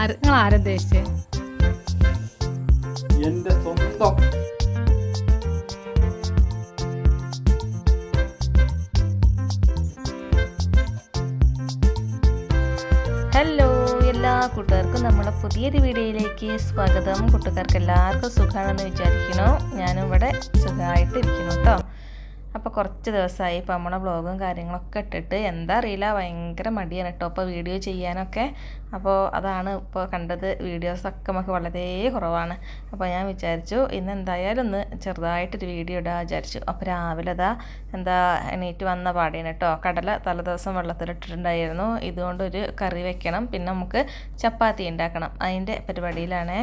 നിങ്ങൾ ആരുദ്ദേശിച്ചേ എന്റെ സ്വന്തം ഹലോ എല്ലാ കൂട്ടുകാർക്കും നമ്മുടെ പുതിയൊരു വീഡിയോയിലേക്ക് സ്വാഗതം. കൂട്ടുകാർക്ക് എല്ലാവർക്കും സുഖമാണെന്ന് വിചാരിക്കണോ ഞാനും ഇവിടെ സുഖമായിട്ട് ഇരിക്കുന്നു കേട്ടോ. അപ്പോൾ കുറച്ച് ദിവസമായി ഇപ്പോൾ നമ്മളെ ബ്ലോഗും കാര്യങ്ങളൊക്കെ ഇട്ടിട്ട്. എന്താ അറിയില്ല ഭയങ്കര മടിയാണ് കേട്ടോ അപ്പോൾ വീഡിയോ ചെയ്യാനൊക്കെ. അപ്പോൾ അതാണ് ഇപ്പോൾ കണ്ടത് വീഡിയോസൊക്കെ നമുക്ക് വളരെ കുറവാണ്. അപ്പോൾ ഞാൻ വിചാരിച്ചു ഇന്ന് എന്തായാലും ഒന്ന് ചെറുതായിട്ടൊരു വീഡിയോ ഇടാൻ വിചാരിച്ചു. അപ്പോൾ രാവിലെ അതാ എന്താ എണീറ്റ് വന്ന പാടിയാണ് കേട്ടോ കടല തലേദിവസം വെള്ളത്തിലിട്ടിട്ടുണ്ടായിരുന്നു ഇതുകൊണ്ടൊരു കറി വെക്കണം. പിന്നെ നമുക്ക് ചപ്പാത്തി ഉണ്ടാക്കണം. അതിന്റെ പരിപാടിയിലാണേ.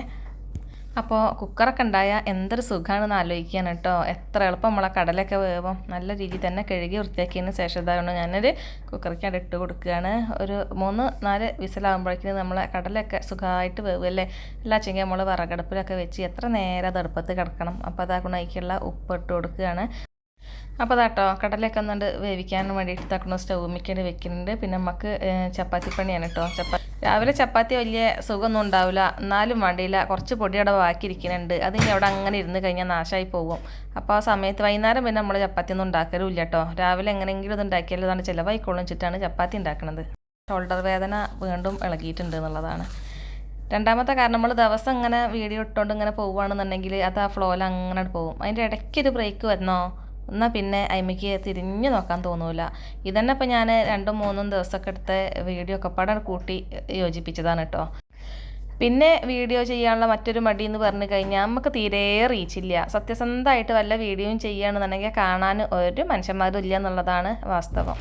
അപ്പോൾ കുക്കറൊക്കെ ഉണ്ടായാൽ എന്തൊരു സുഖമാണെന്ന് ആലോചിക്കുകയാണ് കേട്ടോ. എത്ര എളുപ്പം നമ്മളെ കടലൊക്കെ വേവും. നല്ല രീതിയിൽ തന്നെ കഴുകി വൃത്തിയാക്കിയതിന് ശേഷം ഇതായതുകൊണ്ട് ഞാനൊരു കുക്കറിക്കാണ്ട് ഇട്ട് കൊടുക്കുകയാണ്. ഒരു മൂന്ന് നാല് വിസിലാകുമ്പോഴേക്കും നമ്മളെ കടലൊക്കെ സുഖമായിട്ട് വേവല്ലേ? എല്ലാ ചെങ്കിൽ നമ്മൾ വിറകടുപ്പിലൊക്കെ വെച്ച് എത്ര നേരം അത് അടുപ്പത്ത് കിടക്കണം. അപ്പോൾ അതാക്കണം അതിലേക്കുള്ള ഉപ്പ് ഇട്ട് കൊടുക്കുകയാണ്. അപ്പോൾ അതാട്ടോ കടലൊക്കെ ഒന്നുകൊണ്ട് വേവിക്കാൻ വേണ്ടിയിട്ട് തക്കണ സ്റ്റൗമിക്കേണ്ടി വെക്കുന്നുണ്ട്. പിന്നെ നമുക്ക് ചപ്പാത്തി പണിയാണ് കേട്ടോ. ചപ്പാത്തി രാവിലെ ചപ്പാത്തി വലിയ സുഖമൊന്നും ഉണ്ടാവില്ല. എന്നാലും വേണ്ടിയില്ല കുറച്ച് പൊടി അവിടെ ബാക്കിയിരിക്കുന്നുണ്ട്. അത് ഇനി അവിടെ അങ്ങനെ ഇരുന്ന് കഴിഞ്ഞാൽ നാശമായി പോകും. അപ്പോൾ ആ സമയത്ത് വൈകുന്നേരം പിന്നെ നമ്മൾ ചപ്പാത്തി ഒന്നും ഉണ്ടാക്കലുമില്ല കേട്ടോ. രാവിലെ എങ്ങനെയെങ്കിലും ഇത് ഉണ്ടാക്കിയാലും അതാണ് ചിലവായിക്കോളും വെച്ചിട്ടാണ് ചപ്പാത്തി ഉണ്ടാക്കുന്നത് ഷോൾഡർ വേദന വീണ്ടും ഇളകിയിട്ടുണ്ട് എന്നുള്ളതാണ്. രണ്ടാമത്തെ കാരണം നമ്മൾ ദിവസം ഇങ്ങനെ വീഡിയോ ഇട്ടുകൊണ്ട് ഇങ്ങനെ പോവുകയാണെന്നുണ്ടെങ്കിൽ അത് ആ ഫ്ലോയിൽ അങ്ങനെ പോകും. അതിന്റെ ഇടയ്ക്ക് ഒരു ബ്രേക്ക് വന്നോ എന്നാൽ പിന്നെ അയിമയ്ക്ക് തിരിഞ്ഞു നോക്കാൻ തോന്നൂല. ഇതന്നെ ഇപ്പം ഞാൻ രണ്ടും മൂന്നും ദിവസമൊക്കെ എടുത്ത വീഡിയോ ഒക്കെ പടം കൂട്ടി യോജിപ്പിച്ചതാണ് കേട്ടോ. പിന്നെ വീഡിയോ ചെയ്യാനുള്ള മറ്റൊരു മടി എന്ന് പറഞ്ഞു കഴിഞ്ഞാൽ നമുക്ക് തീരെ റീച്ചില്ല. സത്യസന്ധമായിട്ട് വല്ല വീഡിയോയും ചെയ്യുകയാണെന്നുണ്ടെങ്കിൽ കാണാൻ ഒരു മനുഷ്യന്മാരും ഇല്ല എന്നുള്ളതാണ് വാസ്തവം.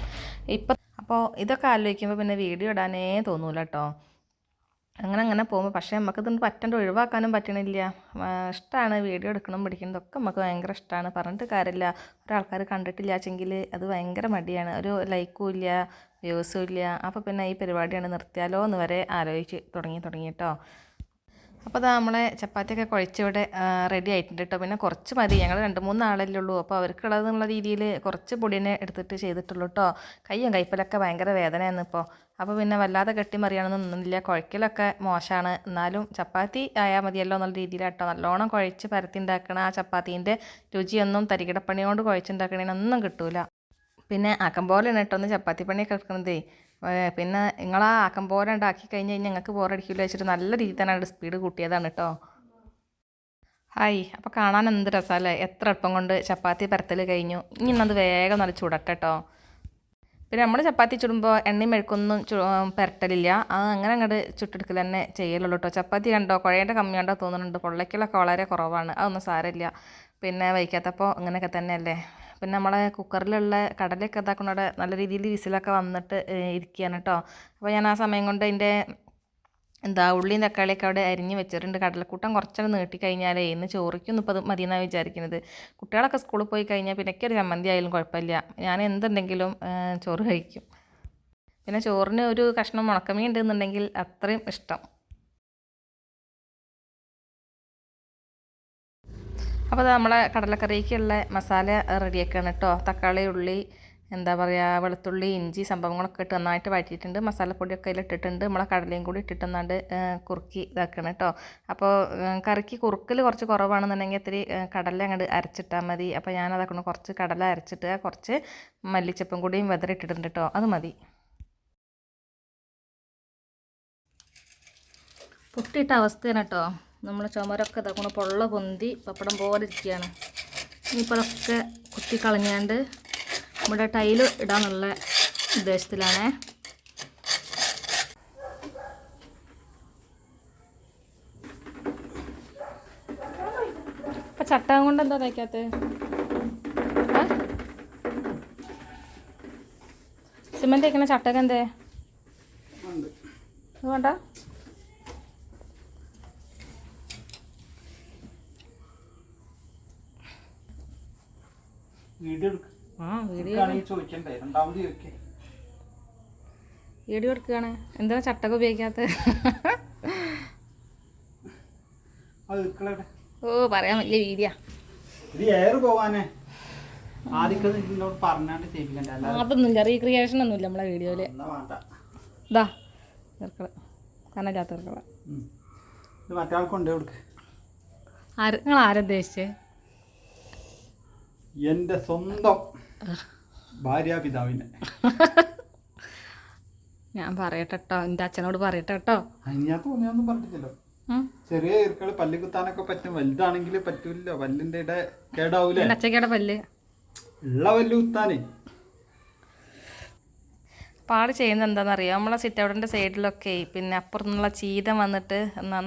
ഇപ്പം അപ്പോൾ ഇതൊക്കെ ആലോചിക്കുമ്പോൾ പിന്നെ വീഡിയോ ഇടാനേ തോന്നൂല കേട്ടോ. അങ്ങനെ അങ്ങനെ പോകുമ്പോൾ പക്ഷേ നമുക്ക് നമുക്കിതൊന്നും പറ്റണ്ട ഒഴിവാക്കാനും പറ്റണില്ല. ഇഷ്ടമാണ് വീഡിയോ എടുക്കണം പിടിക്കുന്നതൊക്കെ നമുക്ക് ഭയങ്കര ഇഷ്ടമാണ് പറഞ്ഞിട്ട് കാര്യമില്ല ഒരാൾക്കാർ കണ്ടിട്ടില്ലാച്ചെങ്കിൽ അത് ഭയങ്കര മടിയാണ്. ഒരു ലൈക്കും ഇല്ല വ്യൂസും ഇല്ല. അപ്പോൾ പിന്നെ ഈ പരിപാടിയാണ് നിർത്തിയാലോ എന്ന് വരെ ആലോചിച്ച് തുടങ്ങി തുടങ്ങി കേട്ടോ അപ്പോൾ അത് നമ്മളെ ചപ്പാത്തിയൊക്കെ കുഴച്ചിവിടെ റെഡി ആയിട്ടുണ്ട് കേട്ടോ പിന്നെ കുറച്ച് മതി. ഞങ്ങൾ രണ്ട് മൂന്ന് ആളല്ലേ ഉള്ളൂ. അപ്പോൾ അവർക്കുള്ളതെന്നുള്ള രീതിയിൽ കുറച്ച് പൊടിനെ എടുത്തിട്ട് ചെയ്തിട്ടുള്ളൂ കേട്ടോ കയ്യും കൈപ്പലൊക്കെ ഭയങ്കര വേദനയാണ് ഇപ്പോൾ അപ്പോൾ പിന്നെ വല്ലാതെ കെട്ടിമറിയാനൊന്നും നിന്നില്ല. കുഴക്കലൊക്കെ മോശമാണ് എന്നാലും ചപ്പാത്തി ആയാൽ മതിയല്ലോ എന്നുള്ള രീതിയിലാട്ടോ നല്ലോണം കുഴച്ച് പരത്തി ഉണ്ടാക്കണ ആ ചപ്പാത്തീന്റെ രുചിയൊന്നും തരികിടപ്പണി കൊണ്ട് കുഴച്ചുണ്ടാക്കണേനൊന്നും കിട്ടൂല. പിന്നെ അക്കം പോലെയാണ് കേട്ടോ ഒന്ന് ചപ്പാത്തി പണിയൊക്കെ എടുക്കണതേ. പിന്നെ ആ ആക്കം പോലെ ഉണ്ടാക്കി കഴിഞ്ഞ് കഴിഞ്ഞാൽ ഞങ്ങൾക്ക് ബോറടിക്കില്ല വെച്ചിട്ട് നല്ല രീതിയിൽ തന്നെ സ്പീഡ് കൂട്ടിയതാണ് കേട്ടോ ഹായ് അപ്പോൾ കാണാൻ എന്ത് രസമല്ലേ എത്ര എളുപ്പം കൊണ്ട് ചപ്പാത്തി പരത്തൽ കഴിഞ്ഞു. ഇനി ഇന്നത് വേഗം നല്ല ചുടട്ടെ കേട്ടോ പിന്നെ നമ്മൾ ചപ്പാത്തി ചുടുമ്പോൾ എണ്ണയും മെഴുക്കൊന്നും ചു പുരട്ടലില്ല. അത് അങ്ങനെ അങ്ങോട്ട് ചുട്ടെടുക്കൽ തന്നെ ചെയ്യലുള്ളൂ കേട്ടോ ചപ്പാത്തി കണ്ടോ? കുഴയുടെ കമ്മി കണ്ടോ തോന്നുന്നുണ്ട്. പൊള്ളയ്ക്കലൊക്കെ വളരെ കുറവാണ്. അതൊന്നും സാരമില്ല. പിന്നെ വൈക്കാത്തപ്പോൾ ഇങ്ങനെയൊക്കെ തന്നെയല്ലേ? പിന്നെ നമ്മളെ കുക്കറിലുള്ള കടലൊക്കെ ഇതാക്കുന്നവിടെ നല്ല രീതിയിൽ വിസിലൊക്കെ വന്നിട്ട് ഇരിക്കുകയാണ് കേട്ടോ. അപ്പോൾ ഞാൻ ആ സമയം കൊണ്ട് അതിന്റെ എന്താ ഉള്ളിയും തക്കാളിയൊക്കെ അവിടെ അരിഞ്ഞ് വെച്ചിട്ടുണ്ട്. കടലക്കൂട്ടം കുറച്ചൊക്കെ നീട്ടി കഴിഞ്ഞാലേ ഇന്ന് ചോറിക്കൊന്നും അത് മതിയെന്നാണ് വിചാരിക്കുന്നത്. കുട്ടികളൊക്കെ സ്കൂളിൽ പോയി കഴിഞ്ഞാൽ പിന്നെ ഒരു ചമ്മന്തി ആയാലും കുഴപ്പമില്ല. ഞാൻ എന്തുണ്ടെങ്കിലും ചോറ് കഴിക്കും. പിന്നെ ചോറിന് ഒരു കഷ്ണം മുണക്കമീൻ ഉണ്ടെന്നുണ്ടെങ്കിൽ അത്രയും ഇഷ്ടം. അപ്പോൾ നമ്മളെ കടലക്കറിക്കുള്ള മസാല റെഡിയാക്കുകയാണ് കേട്ടോ തക്കാളി ഉള്ളി എന്താ പറയുക വെളുത്തുള്ളി ഇഞ്ചി സംഭവങ്ങളൊക്കെ ഇട്ട് നന്നായിട്ട് വഴറ്റിയിട്ടുണ്ട്. മസാലപ്പൊടിയൊക്കെ അതിലിട്ടിട്ടുണ്ട്. നമ്മളെ കടലയും കൂടി ഇട്ടിട്ട് നന്നാണ്ട് കുറുക്കി ഇതാക്കണം കേട്ടോ അപ്പോൾ കറിക്ക് കുറുക്കൽ കുറച്ച് കുറവാണെന്നുണ്ടെങ്കിൽ ഇത്തിരി കടല അങ്ങോട്ട് അരച്ചിട്ടാൽ മതി. അപ്പോൾ ഞാനതാക്കണം കുറച്ച് കടല അരച്ചിട്ട് കുറച്ച് മല്ലിച്ചപ്പും കൂടിയും വെതറിട്ടിട്ടുണ്ട് കേട്ടോ അത് മതി. പൊട്ടിയിട്ട അവസ്ഥയാണ് കേട്ടോ നമ്മളെ ചുമരൊക്കെ ഇതാക്കണം പൊള്ള പൊന്തി പപ്പടം പോലെ ഇരിക്കുകയാണ്. ഇനിയിപ്പോൾ അതൊക്കെ കുത്തി കളഞ്ഞാണ്ട് നമ്മുടെ ടൈൽ ഇടാന്നുള്ള ഉദ്ദേശത്തിലാണേ. ഇപ്പം ചട്ടകം കൊണ്ട് എന്താ തയ്ക്കാത്ത സിമെന്റ് തയ്ക്കണ ചട്ടകം എന്തേ. വേണ്ട? വീഡിയോ ആ വീഡിയോ എടുക്കുകയാണെങ്കിൽ ചോദിക്കണ്ടേ രണ്ടാമത് ചോദിക്കേ. വീഡിയോ എടുക്കുകയാണ്. എന്താ ചട്ടകം ഉപയോഗിക്കാത്ത? ഓ പറയാൻ വലിയ വീതിയാ. ഇത് എയർ പോവാനേ. അതൊന്നുമില്ല റീക്രിയേഷൻ ഒന്നുമില്ല നമ്മളെ വീഡിയോയിൽ. ഇതാ ചെറുക്കൾ കനല്ലാത്ത കൊടുക്ക്. ആര്? നിങ്ങൾ ആരുദ്ദേശിച്ചത് എന്റെ സ്വന്തം ഭാര്യാപിതാവിനെ. ഞാൻ പറയട്ടെ കേട്ടോ എന്റെ അച്ഛനോട് പറയട്ടെ കേട്ടോ അതിനകത്ത് ഒന്നും പറഞ്ഞിട്ടില്ലല്ലോ ചെറിയ ഈർക്കൾ പല്ല് കുത്താനൊക്കെ പറ്റും. വലുതാണെങ്കിൽ പറ്റൂല പല്ലിന്റെ ഇട കേടാവൂലേ? പല്ല്. ഉള്ള പല്ല് കുത്താനേ. പാട് ചെയ്യുന്നത് എന്താണെന്നറിയോ? നമ്മളെ സിറ്റൗട്ടിന്റെ സൈഡിലൊക്കെ പിന്നെ അപ്പുറത്തുനിന്നുള്ള ചീത വന്നിട്ട്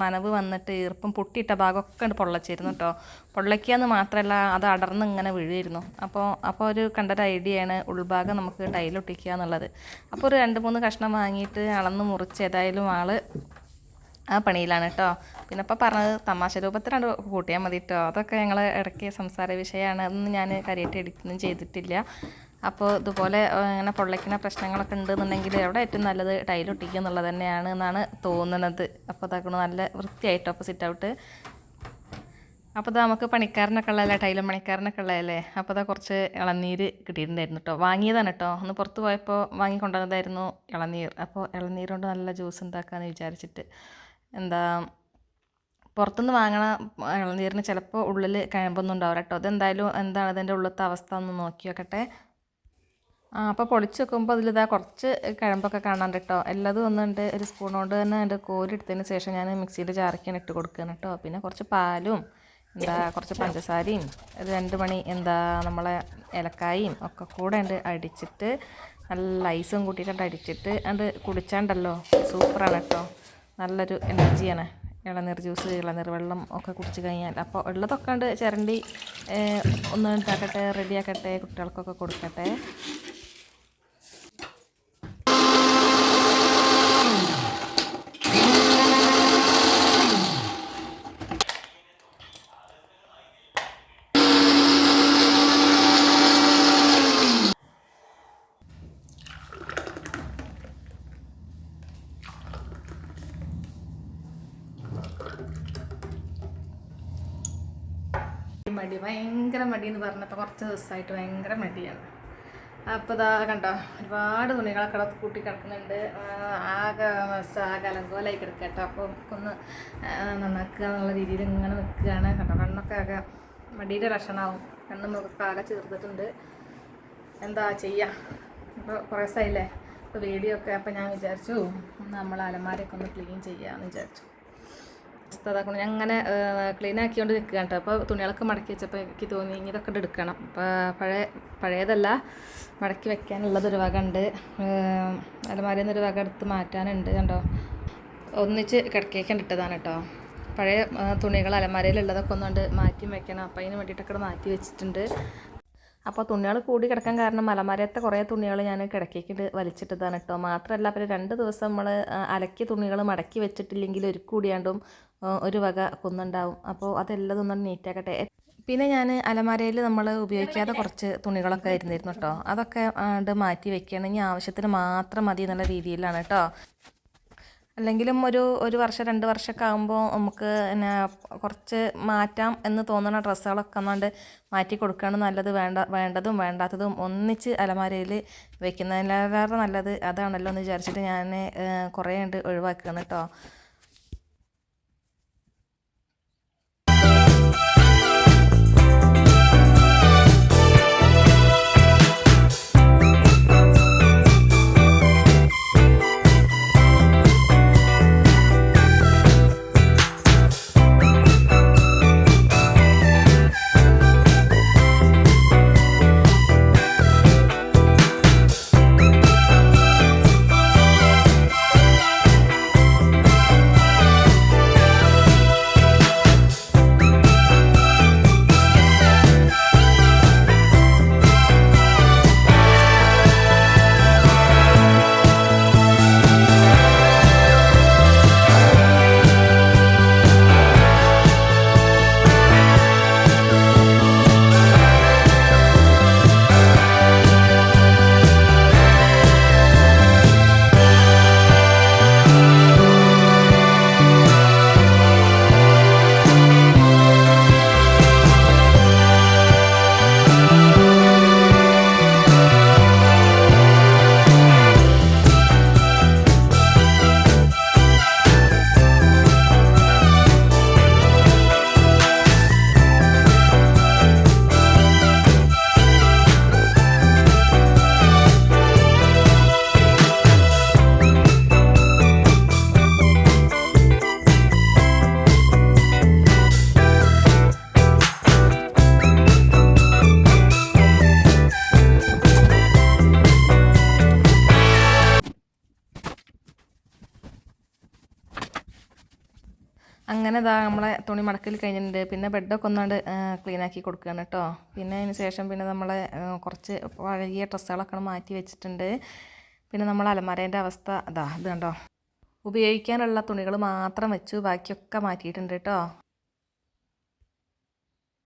നനവ് വന്നിട്ട് ഈർപ്പം പൊട്ടിയിട്ട ഭാഗമൊക്കെ ഉണ്ട് പൊള്ളച്ചിരുന്നു കേട്ടോ പൊള്ളയ്ക്കാന്ന് മാത്രമല്ല അത് അടർന്ന് ഇങ്ങനെ വീഴുമായിരുന്നു. അപ്പോൾ അപ്പോൾ ഒരു കണ്ടൊരു ഐഡിയയാണ് ഉൾഭാഗം നമുക്ക് ടൈലൊട്ടിക്കുക എന്നുള്ളത്. അപ്പോൾ ഒരു രണ്ട് മൂന്ന് കഷ്ണം വാങ്ങിയിട്ട് അളന്ന് മുറിച്ച് ഏതായാലും ആൾ ആ പണിയിലാണ് കേട്ടോ പിന്നെ ഇപ്പോൾ പറഞ്ഞത് തമാശ രൂപത്തിലാണ് കൂട്ടിയാൽ മതി കേട്ടോ അതൊക്കെ ഞങ്ങൾ ഇടയ്ക്ക് സംസാര വിഷയമാണ്. അതൊന്നും ഞാൻ കാര്യമായിട്ട് എഡിറ്റൊന്നും ചെയ്തിട്ടില്ല. അപ്പോൾ ഇതുപോലെ ഇങ്ങനെ പൊള്ളയ്ക്കുന്ന പ്രശ്നങ്ങളൊക്കെ ഉണ്ടെന്നുണ്ടെങ്കിൽ എവിടെ ഏറ്റവും നല്ലത് ടൈലൊട്ടിക്കുക എന്നുള്ളത് തന്നെയാണ് എന്നാണ് തോന്നുന്നത്. അപ്പോൾ അതാക്കണ നല്ല വൃത്തിയായിട്ട് അപ്പോൾ സിറ്റ് ഔട്ട് അപ്പോൾ ഇതാ നമുക്ക് പണിക്കാരനൊക്കെ ഉള്ളതല്ലേ ടൈലും പണിക്കാരനൊക്കെ ഉള്ളതല്ലേ? അപ്പോൾ അതാ കുറച്ച് ഇളനീര് കിട്ടിയിട്ടുണ്ടായിരുന്നു കേട്ടോ വാങ്ങിയതാണ് കേട്ടോ ഒന്ന് പുറത്ത് പോയപ്പോൾ വാങ്ങിക്കൊണ്ടുവന്നതായിരുന്നു ഇളനീർ. അപ്പോൾ ഇളനീർ കൊണ്ട് നല്ല ജ്യൂസ് ഉണ്ടാക്കാമെന്ന് വിചാരിച്ചിട്ട് എന്താ പുറത്തുനിന്ന് വാങ്ങണ ഇളനീരിന് ചിലപ്പോൾ ഉള്ളിൽ കഴമ്പൊന്നും ഉണ്ടാവില്ല കേട്ടോ അതെന്തായാലും എന്താണ് അതിന്റെ ഉള്ളത്തെ അവസ്ഥ ഒന്ന് നോക്കി നോക്കട്ടെ ആ അപ്പോൾ പൊളിച്ച് വെക്കുമ്പോൾ അതിലിതാ കുറച്ച് കിഴമ്പൊക്കെ കാണാൻ കേട്ടോ എല്ലാതും ഒന്നുണ്ട് ഒരു സ്പൂൺ കൊണ്ട് തന്നെ അതിന്റെ കോരി എടുത്തതിന് ശേഷം ഞാൻ മിക്സിയിൽ ചാറക്കാൻ ഇട്ട് കൊടുക്കുകയാണ് കേട്ടോ പിന്നെ കുറച്ച് പാലും എന്താ കുറച്ച് പഞ്ചസാരയും രണ്ട് മണി എന്താ നമ്മളെ ഏലക്കായും ഒക്കെ കൂടെ ഉണ്ട് അടിച്ചിട്ട് നല്ല ഐസും കൂട്ടിയിട്ടുണ്ട് അടിച്ചിട്ട് അത് കുടിച്ചാണ്ടല്ലോ. സൂപ്പറാണ് കേട്ടോ നല്ലൊരു എനർജിയാണ്. ഇളനീർ ജ്യൂസ് ഇളനീർ വെള്ളം ഒക്കെ കുടിച്ച് കഴിഞ്ഞാൽ അപ്പോൾ ഉള്ളതൊക്കെ ഉണ്ട് ചിരണ്ടി ഒന്ന് ഉണ്ടാക്കട്ടെ റെഡിയാക്കട്ടെ കുട്ടികൾക്കൊക്കെ കൊടുക്കട്ടെ. മടി ഭയങ്കര മടി എന്ന് പറഞ്ഞപ്പോൾ കുറച്ച് ദിവസമായിട്ട് ഭയങ്കര മടിയാണ്. അപ്പോൾ ഇതാ കണ്ടോ ഒരുപാട് തുണികളൊക്കെ കൂട്ടി കിടക്കുന്നുണ്ട്. ആകെ ആകലങ്കോലായി കിടക്കുക കേട്ടോ. അപ്പോൾ ഒന്ന് നന്നാക്കുക എന്നുള്ള രീതിയിൽ ഇങ്ങനെ നിൽക്കുകയാണ്. കണ്ടോ കണ്ണൊക്കെ ആകെ മടിയുടെ ലക്ഷണമാവും കണ്ണ് മുഖമൊക്കെ ആകെ ചേർത്തിട്ടുണ്ട് എന്താ ചെയ്യുക അപ്പോൾ കുറേ ദിവസമായില്ലേ ഇപ്പോൾ വീഡിയോ ഒക്കെ അപ്പോൾ ഞാൻ വിചാരിച്ചു നമ്മൾ അലമാരയൊക്കെ ഒന്ന് ക്ലീൻ ചെയ്യാമെന്ന് വിചാരിച്ചു. അതാക്കണം ഞാൻ അങ്ങനെ ക്ലീൻ ആക്കിക്കൊണ്ട് നിൽക്കുകയാണ് കേട്ടോ അപ്പോൾ തുണികളൊക്കെ മടക്കി വെച്ചപ്പോൾ എനിക്ക് തോന്നി ഇനി ഇതൊക്കെ എടുക്കണം. പഴയ പഴയതല്ല മടക്കി വെക്കാനുള്ളതൊരു വക ഉണ്ട്. അലമാരിയിൽ നിന്നൊരു വക എടുത്ത് മാറ്റാനുണ്ട് കണ്ടോ. ഒന്നിച്ച് കിടക്കേക്കാൻ ഇട്ടതാണ് കേട്ടോ പഴയ തുണികൾ അലമാരയിലുള്ളതൊക്കെ ഒന്നുകൊണ്ട് മാറ്റി വെക്കണം. അപ്പോൾ അതിന് വേണ്ടിയിട്ടൊക്കെ മാറ്റി വെച്ചിട്ടുണ്ട്. അപ്പോൾ തുണികൾ കൂടി കിടക്കാൻ കാരണം അലമാരത്തെ കുറേ തുണികൾ ഞാൻ കിടക്കേക്കിട്ട് വലിച്ചിട്ടതാണ് കേട്ടോ. മാത്രമല്ല പിന്നെ രണ്ട് ദിവസം നമ്മൾ അലക്കിയ തുണികൾ മടക്കി വെച്ചിട്ടില്ലെങ്കിൽ ഒരു കൂടിയാണ്ടും ഒരു വക കുന്നുണ്ടാവും. അപ്പോൾ അതെല്ലാം ഒന്ന് നീറ്റാക്കട്ടെ. പിന്നെ ഞാൻ അലമാരയിൽ നമ്മൾ ഉപയോഗിക്കാതെ കുറച്ച് തുണികളൊക്കെ ഇരുന്നിരുന്നു കേട്ടോ. അതൊക്കെ മാറ്റി വെക്കുകയാണ്. ഇനി ആവശ്യത്തിന് മാത്രം മതി എന്നുള്ള രീതിയിലാണ് കേട്ടോ. അല്ലെങ്കിലും ഒരു ഒരു വർഷം രണ്ട് വർഷമൊക്കെ ആകുമ്പോൾ നമുക്ക് പിന്നെ കുറച്ച് മാറ്റാം എന്ന് തോന്നുന്ന ഡ്രസ്സുകളൊക്കെ ഒന്നുകൊണ്ട് മാറ്റി കൊടുക്കുകയാണ് നല്ലത്. വേണ്ട വേണ്ടതും വേണ്ടാത്തതും ഒന്നിച്ച് അലമാരയിൽ വെക്കുന്നതിലേറെ നല്ലത് അതാണല്ലോ എന്ന് വിചാരിച്ചിട്ട് ഞാൻ കുറേ ഉണ്ട് ഒഴിവാക്കുകയാണ് കേട്ടോ അങ്ങനെ ഇതാ നമ്മളെ തുണി മടക്കൽ കഴിഞ്ഞിട്ടുണ്ട്. പിന്നെ ബെഡൊക്കെ ഒന്നാണ്ട് ക്ലീൻ ആക്കി കൊടുക്കുകയാണ് കേട്ടോ പിന്നെ അതിന് ശേഷം പിന്നെ നമ്മളെ കുറച്ച് പഴകിയ ഡ്രസ്സുകളൊക്കെ മാറ്റി വെച്ചിട്ടുണ്ട്. പിന്നെ നമ്മൾ അലമാരേന്റെ അവസ്ഥ അതാ ഇത് കണ്ടോ? ഉപയോഗിക്കാനുള്ള തുണികൾ മാത്രം വെച്ചു. ബാക്കിയൊക്കെ മാറ്റിയിട്ടുണ്ട് കേട്ടോ